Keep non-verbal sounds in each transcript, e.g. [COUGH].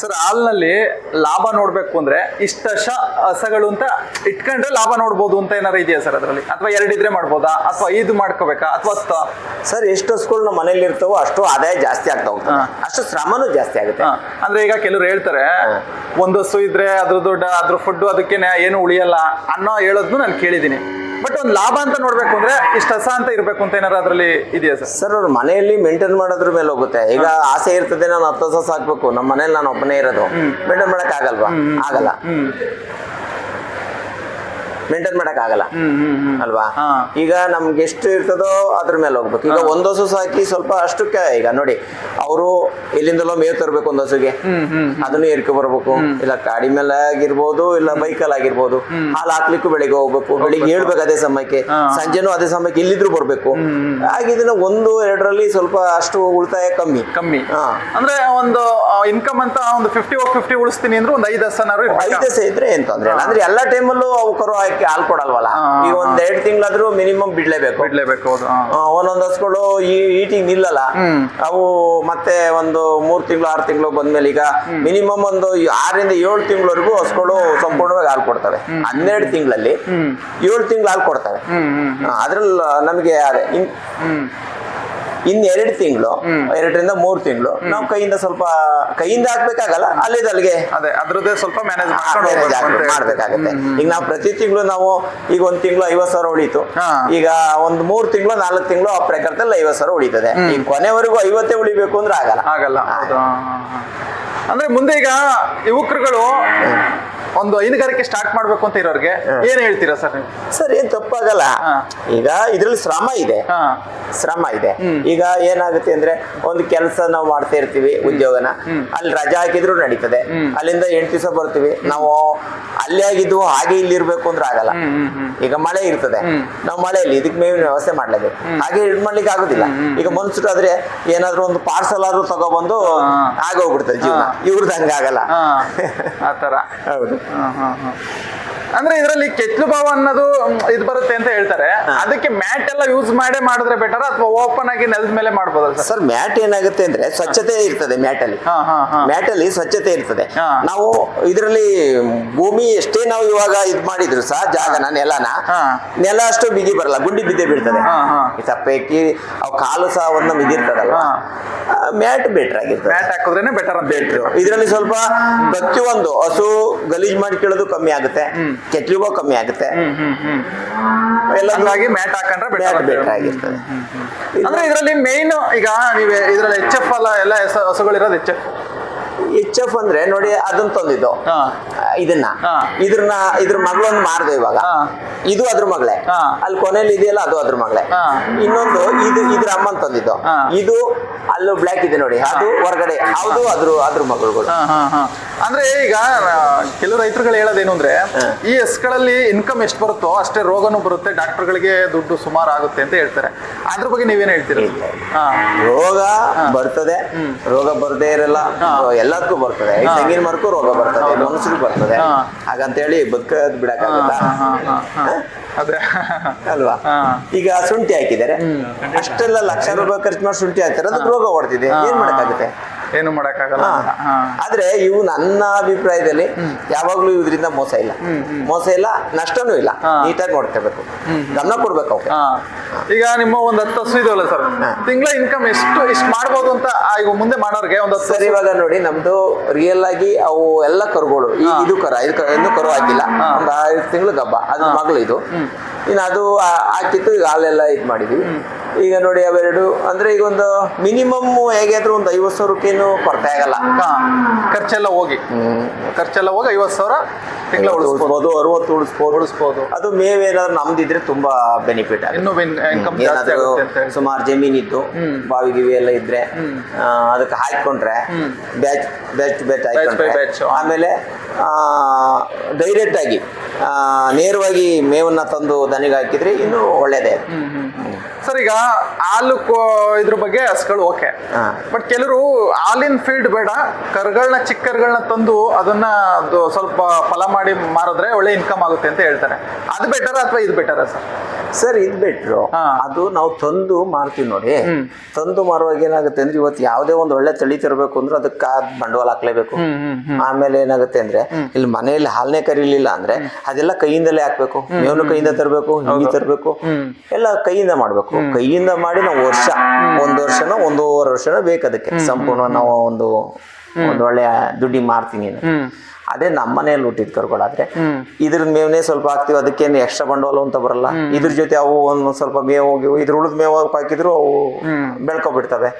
Sir ಹಾಲ್ನಲ್ಲಿ ಲಾಭ ನೋಡ್ಬೇಕು ಅಂದ್ರೆ ಇಷ್ಟಶ ಹಸಗಳು ಅಂತ ಇಟ್ಕೊಂಡ್ರೆ ಲಾಭ ನೋಡ್ಬೋದು ಅಂತ ಏನಾರ ಇದೆಯಾ ಸರ್ ಅದರಲ್ಲಿ? ಅಥವಾ ಎರಡಿದ್ರೆ ಮಾಡ್ಬೋದಾ? ಅಥವಾ ಐದು ಮಾಡ್ಕೋಬೇಕಾ? ಅಥವಾ ಹತ್ತು? ಸರ್ ಎಷ್ಟು ಹಸುಗಳು ನಮ್ಮ ಮನೇಲಿ ಇರ್ತಾವೋ ಅಷ್ಟು ಆದಾಯ ಜಾಸ್ತಿ ಆಗ್ತಾ ಹೋಗ್ತದೆ. ಅಷ್ಟು ಶ್ರಮನೂ ಜಾಸ್ತಿ ಆಗುತ್ತೆ. ಅಂದ್ರೆ ಈಗ ಕೆಲವ್ರು ಹೇಳ್ತಾರೆ ಒಂದು ಹಸು ಇದ್ರೆ ಅದ್ರ ದೊಡ್ಡ ಅದ್ರ ಫುಡ್ ಅದಕ್ಕೆ ಏನು ಉಳಿಯಲ್ಲ ಅನ್ನೋ ಹೇಳೋದ್ನು ನಾನು ಕೇಳಿದೀನಿ ಬಟ್ ಒಂದು ಲಾಭ ಅಂತ ನೋಡ್ಬೇಕು ಅಂದ್ರೆ ಇಷ್ಟು ಹಸ ಅಂತ ಇರ್ಬೇಕು ಅಂತ ಏನಾರ ಅದ್ರಲ್ಲಿ ಇದೆಯಾ ಸರ್? ಸರ್ ಅವ್ರ ಮನೆಯಲ್ಲಿ ಮೇಂಟೈನ್ ಮಾಡೋದ್ರ ಮೇಲೆ ಹೋಗುತ್ತೆ. ಈಗ ಆಸೆ ಇರ್ತದೆ ನಾನು ಹತ್ತು ಹಸ ಸಾಕ್ಬೇಕು. ನಮ್ಮ ಮನೇಲಿ ನಾನು ಒಬ್ಬನೇ ಇರೋದು. ಮೇಂಟೈನ್ ಮಾಡಕ್ ಆಗಲ್ವಾ? ಆಗಲ್ಲ. ಮೇಂಟೈನ್ ಮಾಡಕ್ ಆಗಲ್ಲ. ಅಲ್ವಾ? ಈಗ ನಮ್ಗೆ ಎಷ್ಟು ಇರ್ತದೋ ಅದ್ರ ಮೇಲೆ ಹೋಗ್ಬೇಕು. ಈಗ ಒಂದ್ ಹಸು ಸಾಕಿ ಸ್ವಲ್ಪ ಅಷ್ಟಕ್ಕೆ ಈಗ ನೋಡಿ ಅವರು ಇಲ್ಲಿಂದಲೋ ಮೇವು ತರಬೇಕು ಒಂದ್ ಹಸುಗೆ. ಅದನ್ನು ಏರ್ಕೆ ಬರ್ಬೇಕು. ಇಲ್ಲ ಗಾಡಿ ಮೇಲೆ ಆಗಿರ್ಬೋದು ಇಲ್ಲ ಬೈಕಲ್ಲಿ ಆಗಿರ್ಬೋದು. ಹಾಲು ಹಾಕ್ಲಿಕ್ಕೂ ಬೆಳಿಗ್ಗೆ ಹೋಗ್ಬೇಕು. ಬೆಳಿಗ್ಗೆ ಹೇಳ್ಬೇಕು ಅದೇ ಸಮಯಕ್ಕೆ. ಸಂಜೆನೂ ಅದೇ ಸಮಯಕ್ಕೆ ಇಲ್ಲಿದ್ರು ಬರ್ಬೇಕು. ಹಾಗಿದ್ರೆ ಒಂದು ಎರಡರಲ್ಲಿ ಸ್ವಲ್ಪ ಅಷ್ಟು ಉಳಿತಾಯ ಕಮ್ಮಿ. ಕಮ್ಮಿ. ಅಂದ್ರೆ ಒಂದು ಇನ್ಕಮ್ ಅಂತ ಒಂದು ಫಿಫ್ಟಿ ಫಿಫ್ಟಿ ಉಳಿಸ್ತೀನಿ ಅಂದ್ರೆ ಒಂದು ಐದು ಹಸನಾರು ಐದು ದಸ ಇದ್ರೆ ಏನ್ ತೊಂದ್ರೆ ಇಲ್ಲ. ಅಂದ್ರೆ ಎಲ್ಲಾ ಟೈಮಲ್ಲೂ ಕರು ಹಾಕಿ ಹಾಲು ಕೊಡಲ್ವಲ್ಲ. ಈಗ ಒಂದ್ ಎರಡ್ ತಿಂಗಳಾದ್ರೂ ಮಿನಿಮಮ್ ಬಿಡ್ಲೇಬೇಕು. ಬಿಡ್ಲೇಬೇಕು. ಒಂದೊಂದ್ ಹಸುಗಳು ಈಟಿಂಗ್ ನಿಲ್ಲಲ್ಲ. ಅವು ಮತ್ತೆ ಒಂದು ಮೂರ್ ತಿಂಗಳು ಆರು ತಿಂಗಳು ಬಂದ್ಮೇಲೆ ಈಗ ಮಿನಿಮಮ್ ಒಂದು ಆರರಿಂದ ಏಳು ತಿಂಗಳವರೆಗೂ ಹಸುಗಳು ಸಂಪೂರ್ಣವಾಗಿ ಹಾಲು ಕೊಡ್ತವೆ. ಹನ್ನೆರಡು ತಿಂಗಳಲ್ಲಿ ಏಳು ತಿಂಗಳು ಹಾಲು ಕೊಡ್ತವೆ. ಅದ್ರಲ್ಲಿ ನಮಗೆ ಅದೇ ಇನ್ ಎರಡು ತಿಂಗಳು ಎರಡರಿಂದ ಮೂರು ತಿಂಗಳು. ನಾವು ಕೈಯಿಂದ ಸ್ವಲ್ಪ ಕೈಯಿಂದ ಹಾಕ್ಬೇಕಾಗಲ್ಲ ಅಲ್ಲಿಂದ ಅಲ್ಲಿಗೆ ಅದೇ ಅದ್ರದ್ದೇ ಸ್ವಲ್ಪ ಮ್ಯಾನೇಜ್. ಮಾಡ್ಬೇಕಾಗತ್ತೆ. ಈಗ ನಾವು ಪ್ರತಿ ತಿಂಗಳು ನಾವು ಈಗ ಒಂದ್ ತಿಂಗಳು ಐವತ್ ಸಾವಿರ ಉಳಿತು. ಈಗ ಒಂದ್ ಮೂರ್ ತಿಂಗಳು ನಾಲ್ಕು ತಿಂಗಳು ಆ ಪ್ರಕಾರದಲ್ಲಿ ಐವತ್ ಸಾವಿರ ಉಳಿತದೆ. ಈಗ ಕೊನೆವರೆಗೂ ಐವತ್ತೇ ಉಳಿಬೇಕು ಅಂದ್ರೆ ಆಗಲ್ಲ. ಆಗಲ್ಲ. ಅಂದ್ರೆ ಮುಂದೆ ಈಗ ಯುವಕರುಗಳು ಒಂದು ಹೈನುಗಾರಿಕೆ ಸ್ಟಾರ್ಟ್ ಮಾಡ್ಬೇಕು ಅಂತ ಇರೋರಿಗೆ ಏನ್ ಹೇಳ್ತೀರಾ ಸರ್ ನೀವು? ಸರ್ ಏನ್ ತಪ್ಪಾಗಲ್ಲ. ಈಗ ಇದ್ರಲ್ಲಿ ಶ್ರಮ ಇದೆ. ಶ್ರಮ ಇದೆ. ಈಗ ಏನಾಗುತ್ತೆ ಅಂದ್ರೆ ಒಂದು ಕೆಲಸ ನಾವು ಮಾಡ್ತಾ ಇರ್ತೀವಿ ಉದ್ಯೋಗನ. ಅಲ್ಲಿ ರಜಾ ಹಾಕಿದ್ರು ನಡೀತದೆ. ಅಲ್ಲಿಂದ ಎಂಟು ದಿವಸ ಬರ್ತೀವಿ. ನಾವು ಅಲ್ಲೇ ಆಗಿದ್ದು ಹಾಗೆ ಇಲ್ಲಿ ಇರ್ಬೇಕು ಅಂದ್ರೆ ಆಗಲ್ಲ. ಈಗ ಮಳೆ ಇರ್ತದೆ. ನಾವು ಮಳೆಯಲ್ಲಿ ಇದಕ್ಕೆ ಮೇವಿನ ವ್ಯವಸ್ಥೆ ಮಾಡ್ಲೇಬೇಕು. ಹಾಗೆ ಇದು ಮಾಡ್ಲಿಕ್ಕೆ ಆಗುದಿಲ್ಲ. ಈಗ ಮನ್ಸುಟ್ ಆದ್ರೆ ಏನಾದ್ರು ಒಂದು ಪಾರ್ಸಲ್ ಆದ್ರೂ ತಗೊಬಂದು ಆಗೋಗ್ಬಿಡ್ತದೆ ಜೀವನ. ಇವ್ರದ್ದು ಹಂಗಾಗಲ್ಲ. [LAUGHS] ಆತರ ಹೌದು. 啊，好好。ಅಂದ್ರೆ ಇದರಲ್ಲಿ ಕೆಚ್ಚಲು ಭಾವ ಅನ್ನೋದು ಇದು ಬರುತ್ತೆ ಅಂತ ಹೇಳ್ತಾರೆ. ಅದಕ್ಕೆ ಮ್ಯಾಟ್ ಎಲ್ಲ ಯೂಸ್ ಮಾಡೇ ಮಾಡಿದ್ರೆ ಬೆಟರ್ ಅಥವಾ ಓಪನ್ ಆಗಿ ನೆಲದ ಮೇಲೆ ಮಾಡಬಹುದು ಸರ್? ಮ್ಯಾಟ್ ಏನಾಗುತ್ತೆ ಅಂದ್ರೆ ಸ್ವಚ್ಛತೆ ಇರ್ತದೆ ಮ್ಯಾಟ್ ಅಲ್ಲಿ ಮ್ಯಾಟ್ ಅಲ್ಲಿ ಸ್ವಚ್ಛತೆ ಇರ್ತದೆ. ನಾವು ಇದರಲ್ಲಿ ಭೂಮಿ ಎಷ್ಟೇ ನಾವು ಇವಾಗ ಇದ್ ಮಾಡಿದ್ರು ಸಹ ಜಾಗನ ನೆಲನ ನೆಲ ಅಷ್ಟು ಬಿಗಿ ಬರಲ್ಲ ಗುಂಡಿ ಬಿದ್ದೇ ಬೀಳ್ತದೆ. ಸಪ್ಪೆಕ್ಕಿ ಅವು ಕಾಲು ಸಹ ಒಂದು ಬಿದ್ದಿರ್ತದಲ್ಲ ಮ್ಯಾಟ್ ಬೆಟರ್ ಆಗಿರ್ತದೆ. ಮ್ಯಾಟ್ ಹಾಕಿದ್ರೆ ಬೆಟರ್ ಅಂತ ಹೇಳ್ತೀವಿ. ಇದರಲ್ಲಿ ಸ್ವಲ್ಪ ಪ್ರತಿಯೊಂದು ಹಸು ಗಲೀಜ್ ಮಾಡಿ ಕೇಳೋದು ಕಮ್ಮಿ ಆಗುತ್ತೆ. ಕೆಟ್ಲಿಗೋ ಕಮ್ಮಿ ಆಗುತ್ತೆ. ಹ್ಮ್ ಹ್ಮ್ ಹ್ಮ್. ಎಲ್ಲ ಹಂಗಾಗಿ ಮ್ಯಾಟ್ ಹಾಕೊಂಡ್ರೆ ಬೆಟರ್ ಬೆಟರ್ ಆಗಿರ್ತದೆ ಅಂದ್ರೆ ಇದರಲ್ಲಿ ಮೇನ್ ಈಗ ನೀವು ಇದರಲ್ಲಿ ಎಚ್ ಎಫ್ ಅಲ್ಲ ಎಲ್ಲ ಹೆಸ- ಹಸುಗಳಿರೋದು ಎಚ್ ಎಫ್ ಎಚ್ ಎಫ್ ಅಂದ್ರೆ ನೋಡಿ ಅದನ್ನ ತಂದಿದ್ದು. ಇದನ್ನ. ಇದ್ರನ್ನ ಇದ್ರ ಮಗಳೊಂದು ಮಾರ್ದೆ ಇವಾಗ. ಇದು ಅದ್ರ ಮಗಳೇ. ಅಲ್ಲಿ ಕೊನೆಯಲ್ಲಿ ಇದೆಯಲ್ಲ ಅದು ಅದ್ರ ಮಗಳೇ. ಇನ್ನೊಂದು ಇದು ಇದ್ರ ಅಮ್ಮನ್ ತಂದಿದ್ದು. ಇದು ಅಲ್ಲೂ ಬ್ಲ್ಯಾಕ್ ಇದೆ ನೋಡಿ. ಅದು ಹೊರಗಡೆ. ಅದು ಅದ್ರ ಅದ್ರ ಮಗಳುಗಳು. ಅಂದ್ರೆ ಈಗ ಕೆಲವು ರೈತರುಗಳು ಹೇಳೋದೇನು ಅಂದ್ರೆ ಈ ಎಸ್ಗಳಲ್ಲಿ ಇನ್ಕಮ್ ಎಷ್ಟು ಬರುತ್ತೋ ಅಷ್ಟೇ ರೋಗನೂ ಬರುತ್ತೆ ಡಾಕ್ಟರ್ಗಳಿಗೆ ದುಡ್ಡು ಸುಮಾರು ಆಗುತ್ತೆ ಅಂತ ಹೇಳ್ತಾರೆ. ಅದ್ರ ಬಗ್ಗೆ ನೀವೇನು ಹೇಳ್ತೀರಾ? ರೋಗ ಬರ್ತದೆ. ರೋಗ ಬರದೇ ಇರಲ್ಲ. ಎಲ್ಲದಕ್ಕೂ ಬರ್ತದೆ. ತೆಂಗಿನ ಮರಕ್ಕೂ ರೋಗ ಬರ್ತದೆ. ಮನುಷ್ಯರು ಬರ್ತದೆ. ಹಾ. ಹಾಗಂತೇಳಿ ಹೇಳಿ ಬಿಡಕ್ಕಾಗತ್ತಾ ಅಲ್ವಾ? ಈಗ ಶುಂಠಿ ಹಾಕಿದ್ದಾರೆ. ಅಷ್ಟೆಲ್ಲ ಲಕ್ಷ ರೂಪಾಯಿ ಖರ್ಚು ಮಾಡಿ ಶುಂಠಿ ಹಾಕ್ತಾರೆ. ಅದಕ್ಕೆ ರೋಗ ಹೊಡ್ತಿದೆ. ಏನ್ ಮಾಡಕ್ಕಾಗುತ್ತೆ? ಏನು ಮಾಡಕ್ಕಾಗಲ್ಲ. ಆದ್ರೆ ಇವು ನನ್ನ ಅಭಿಪ್ರಾಯದಲ್ಲಿ ಯಾವಾಗ್ಲೂ ಇದರಿಂದ ಮೋಸ ಇಲ್ಲ. ಮೋಸ ಇಲ್ಲ ನಷ್ಟನೂ ಇಲ್ಲ. ನೀಟಾಗಿ ನೋಡ್ಕೋಬೇಕು. ಗಮನ ಕೊಡ್ಬೇಕು ಈಗ ನಿಮ್ಮ ಒಂದ್ ಹತ್ತು ಹಸು ಇದೆಯಲ್ಲ ಸರ್? ತಿಂಗಳ ಇನ್ಕಮ್ ಎಷ್ಟು ಇಷ್ಟು ಮಾಡ್ಬೋದು ಅಂತ ಈಗ ಮುಂದೆ ಮಾಡೋರ್ಗೆ ಒಂದ್ ಸರ್ ಇವಾಗ ನೋಡಿ ನಮ್ದು ರಿಯಲ್ ಆಗಿ ಅವು ಎಲ್ಲ ಕರುಗಳು ಇದು ಕರ ಇದು ಕರ ಇನ್ನೂ ಕರು ಹಾಕಿಲ್ಲ. ಒಂದು ಐದು ತಿಂಗಳು ಗಬ್ಬ. ಅದ್ರ ಮಗಳು ಇದು. ಇನ್ನು ಅದು ಹಾಕಿತ್ತು ಈಗ ಹಾಲೆಲ್ಲ ಇದು ಮಾಡಿದ್ವಿ. ಈಗ ನೋಡಿ ಅವೆರಡು. ಅಂದ್ರೆ ಈಗ ಒಂದು ಮಿನಿಮಮ್ ಹೇಗೆ ಆದ್ರೂ ಒಂದು ಐವತ್ತು ರೂಪಾಯಿನು ಕೊರತೆ ಆಗಲ್ಲ. ಖರ್ಚೆಲ್ಲ ಹೋಗಿ. ಖರ್ಚೆಲ್ಲ ಹೋಗಿ ಐವತ್ತು ಸಾವಿರ ತಿಂಗಳ ಉಳಿಸ್ಬೋದು. ಅರವತ್ತು ಉಳಿಸ್ಬೋದು. ಉಳಿಸ್ಬೋದು. ಅದು ಮೇವೇನಾದ್ರೂ ನಮ್ದಿದ್ರೆ ತುಂಬಾ ಬೆನಿಫಿಟ್ ಇನ್ನೂ ಸುಮಾರು ಜಮೀನ್ ಇದ್ದು ಬಾವಿ ಗಿವಿ ಎಲ್ಲ ಇದ್ರೆ ಅದಕ್ಕೆ ಹಾಕೊಂಡ್ರೆ ಬ್ಯಾಚ್ ಬ್ಯಾಚ್ ಬ್ಯಾಚ್ ಹಾಕೊಂಡ್ರೆ. ಆಮೇಲೆ ಡೈರೆಕ್ಟ್ ಆಗಿ ನೇರವಾಗಿ ಮೇವನ್ನ ತಂದು ದನಿಗೆ ಹಾಕಿದ್ರೆ ಇನ್ನೂ ಒಳ್ಳೇದೇ. ಸರ್ ಈಗ ಹಾಲು ಇದ್ರ ಬಗ್ಗೆ ಹಸ್ಗಳು ಓಕೆ. ಬಟ್ ಕೆಲವರು ಹಾಲಿನ ಫೀಲ್ಡ್ ಬೇಡ ಕರ್ಗಳನ್ನ ಚಿಕ್ಕ ಕರುಗಳನ್ನ ತಂದು ಅದನ್ನ ಅದು ಸ್ವಲ್ಪ ಫಲ ಮಾಡಿ ಮಾರಿದ್ರೆ ಒಳ್ಳೆ ಇನ್ಕಮ್ ಆಗುತ್ತೆ ಅಂತ ಹೇಳ್ತಾರೆ. ಅದು ಬೆಟರ್ ಅಥವಾ ಇದು ಬೆಟರ ಸರ್? ಸರ್ ಇದ್ ಬಿಟ್ರು. ಅದು ನಾವು ತಂದು ಮಾರ್ತೀವಿ ನೋಡಿ. ತಂದು ಮಾರುವಾಗ ಏನಾಗುತ್ತೆ ಅಂದ್ರೆ ಇವತ್ತು ಯಾವುದೇ ಒಂದು ಒಳ್ಳೆ ತಳಿ ತರಬೇಕು ಅಂದ್ರೆ ಅದಕ್ಕೆ ಬಂಡವಾಳ ಹಾಕ್ಲೇಬೇಕು. ಆಮೇಲೆ ಏನಾಗುತ್ತೆ ಅಂದ್ರೆ ಇಲ್ಲಿ ಮನೆಯಲ್ಲಿ ಹಾಲ್ನೇ ಕರೀಲಿಲ್ಲ ಅಂದ್ರೆ ಅದೆಲ್ಲ ಕೈಯಿಂದಲೇ ಹಾಕ್ಬೇಕು. ಮೇವನು ಕೈಯಿಂದ ತರಬೇಕು ಹಿಂಡಿ ತರಬೇಕು. ಎಲ್ಲ ಕೈಯಿಂದ ಮಾಡ್ಬೇಕು. ಕೈಯಿಂದ ಮಾಡಿ ನಾವು ವರ್ಷ ಒಂದ್ ವರ್ಷನ ಒಂದೂವರೆ ವರ್ಷನ ಬೇಕು ಅದಕ್ಕೆ. ಸಂಪೂರ್ಣ ನಾವು ಒಂದು ಒಂದು ಒಳ್ಳೆ ದುಡ್ಡಿ ಮಾರ್ತೀನಿ ಅದೇ ನಮ್ಮ ಮನೆಯಲ್ಲಿ ಹುಟ್ಟಿದ ಕರುಗಳಾದ್ರೆ ಹ್ಮ್. ಇದ್ರ ಮೇವನೇ ಸ್ವಲ್ಪ ಹಾಕ್ತಿವಿ ಅದಕ್ಕೇನು ಎಕ್ಸ್ಟ್ರಾ ಬಂಡವಾಳ ಅಂತ ಬರಲ್ಲ. ಇದ್ರ ಜೊತೆ ಅವು ಒಂದ್ ಸ್ವಲ್ಪ ಮೇವು ಹೋಗಿ ಇದ್ರ ಉಳಿದ ಮೇವು ಹಾಕಿದ್ರು ಅವು ಬೆಳ್ಕೊಬಿಡ್ತವೆ.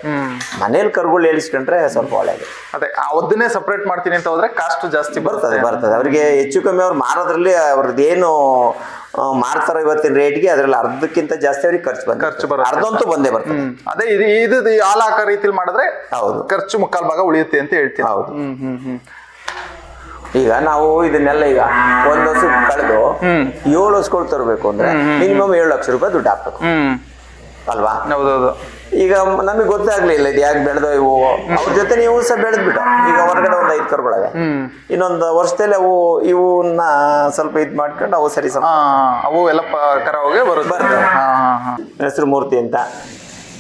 ಮನೇಲಿ ಕರುಗಳು ಹೇಳಿಸ್ಕೊಂಡ್ರೆ ಸ್ವಲ್ಪ ಒಳ್ಳೇದು. ಅದೇ ಅದನ್ನೇ ಸಪ್ರೇಟ್ ಮಾಡ್ತೀನಿ ಅಂತ ಹೋದ್ರೆ ಕಾಸ್ಟ್ ಜಾಸ್ತಿ ಬರ್ತದೆ. ಬರ್ತದೆ ಅವ್ರಿಗೆ ಹೆಚ್ಚು ಕಮ್ಮಿ ಅವ್ರು ಮಾರೋದ್ರಲ್ಲಿ ಅವ್ರದ್ದು ಏನು ಮಾರ್ತಾರೋ ಇವತ್ತಿನ ರೇಟ್ಗೆ ಅದ್ರಲ್ಲಿ ಅರ್ಧಕ್ಕಿಂತ ಜಾಸ್ತಿ ಅವ್ರಿಗೆ ಖರ್ಚು ಬಂದ ಖರ್ಚು ಬರ ಅರ್ಧಂತೂ ಬಂದೇ ಬರ್ತದೆ. ಅದೇ ಇದು ಇದು ಈ ಹಾಲು ಹಾಕೋ ರೀತಿಲಿ ಮಾಡಿದ್ರೆ ಹೌದು. ಖರ್ಚು ಮುಕ್ಕಾಲ್ ಭಾಗ ಉಳಿಯುತ್ತೆ ಅಂತ ಹೇಳ್ತೀವಿ. ಹೌದು. ಹ್ಮ್ ಹ್ಮ್ ಹ್ಮ್. ಈಗ ನಾವು ಇದನ್ನೆಲ್ಲ ಈಗ ಒಂದ್ ವರ್ಷ ಕಳೆದು. ಏಳು ವರ್ಷಗಳು ತರಬೇಕು ಅಂದ್ರೆ ಮಿನಿಮಮ್ ಏಳು ಲಕ್ಷ ರೂಪಾಯಿ ದುಡ್ಡು ಹಾಕ್ಬೇಕು. ಅಲ್ವಾ? ಹೌದೌದು. ಈಗ ನಮಗೆ ಗೊತ್ತಾಗ್ಲಿಲ್ಲ ಇದು ಯಾಕೆ ಬೆಳೆದೋ ಇವು. ಅವ್ರ ಜೊತೆ ನೀವು ಸಹ ಬೆಳೆದ್ಬಿಟ್ಟು. ಈಗ ಹೊರಗಡೆ ಒಂದು ಐದು ಕರುಗಳವೆ. ಇನ್ನೊಂದು ವರ್ಷದಲ್ಲಿ ಅವು ಇವನ್ನ ಸ್ವಲ್ಪ ಇದ್ ಮಾಡ್ಕೊಂಡು ಅವು ಸರಿ ಸಮ ಅವು ಎಲ್ಲ ಪ- ಕರ ಹೋಗಿ ಬರುತ್ತೆ. ಬರ್ತವೆ. ಹೆಸರು ಮೂರ್ತಿ ಅಂತ.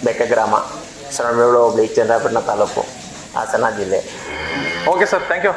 ಬೆಕ್ಕ ಗ್ರಾಮ ಹೋಬಳಿ ಚಂದ್ರಾಪಟ್ಟಣ ತಾಲೂಕು ಹಾಸನ ಜಿಲ್ಲೆ. Okay sir thank you